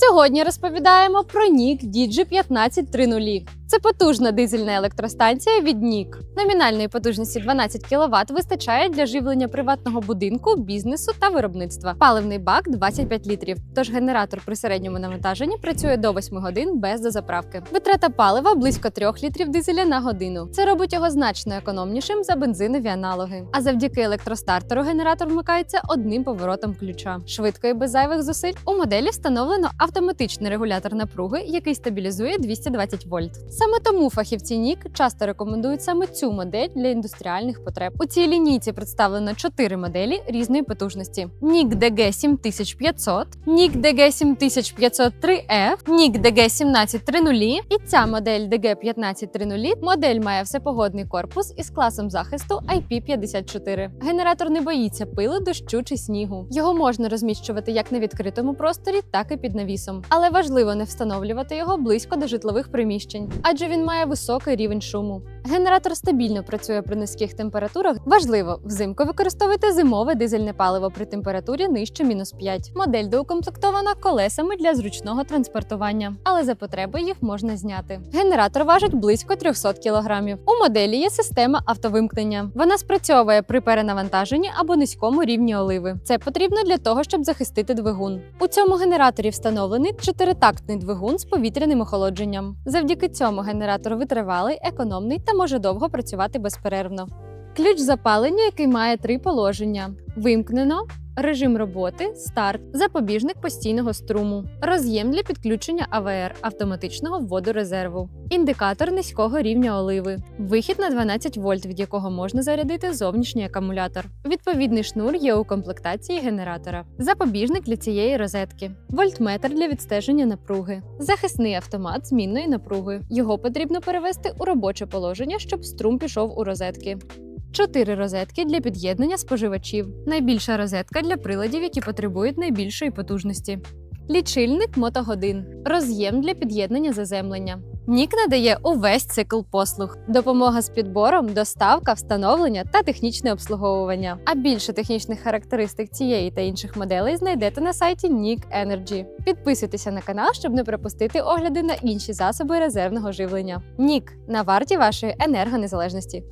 Сьогодні розповідаємо про NIC DG1530. Це потужна дизельна електростанція від NIC. Номінальної потужності 12 кВт вистачає для живлення приватного будинку, бізнесу та виробництва. Паливний бак 25 літрів. Тож генератор при середньому навантаженні працює до 8 годин без дозаправки. Витрата палива близько 3 літрів дизеля на годину. Це робить його значно економнішим за бензинові аналоги. А завдяки електростартеру генератор вмикається одним поворотом ключа. Швидко і без зайвих зусиль у моделі встановлено автоматичний регулятор напруги, який стабілізує 220 вольт. Саме тому фахівці NIC часто рекомендують саме цю модель для індустріальних потреб. У цій лінійці представлено чотири моделі різної потужності: NIC DG 7500, NIC DG 7503F, NIC DG 1730 і ця модель DG 1530 модель має всепогодний корпус із класом захисту IP54. Генератор не боїться пилу, дощу чи снігу. Його можна розміщувати як на відкритому просторі, так і під навісом. Але важливо не встановлювати його близько до житлових приміщень, адже він має високий рівень шуму. Генератор стабільно працює при низьких температурах. Важливо, взимку використовуйте зимове дизельне паливо при температурі нижче мінус 5. Модель доукомплектована колесами для зручного транспортування, але за потреби їх можна зняти. Генератор важить близько 300 кг. У моделі є система автовимкнення. Вона спрацьовує при перенавантаженні або низькому рівні оливи. Це потрібно для того, щоб захистити двигун. У цьому генераторі встановлений чотиритактний двигун з повітряним охолодженням. Завдяки цьому генератор витривалий, економний та може довго працювати безперервно. Ключ запалення, який має три положення: вимкнено. Режим роботи, старт, запобіжник постійного струму, роз'єм для підключення АВР автоматичного вводу резерву, індикатор низького рівня оливи, вихід на 12 вольт, від якого можна зарядити зовнішній акумулятор. Відповідний шнур є у комплектації генератора, запобіжник для цієї розетки, вольтметр для відстеження напруги, захисний автомат змінної напруги. Його потрібно перевести у робоче положення, щоб струм пішов у розетки. Чотири розетки для під'єднання споживачів. Найбільша розетка для приладів, які потребують найбільшої потужності. Лічильник мотогодин. Роз'єм для під'єднання заземлення. Нік надає увесь цикл послуг: допомога з підбором, доставка, встановлення та технічне обслуговування. А більше технічних характеристик цієї та інших моделей знайдете на сайті Nік Energy. Підписуйтеся на канал, щоб не пропустити огляди на інші засоби резервного живлення. Нік на варті вашої енергонезалежності.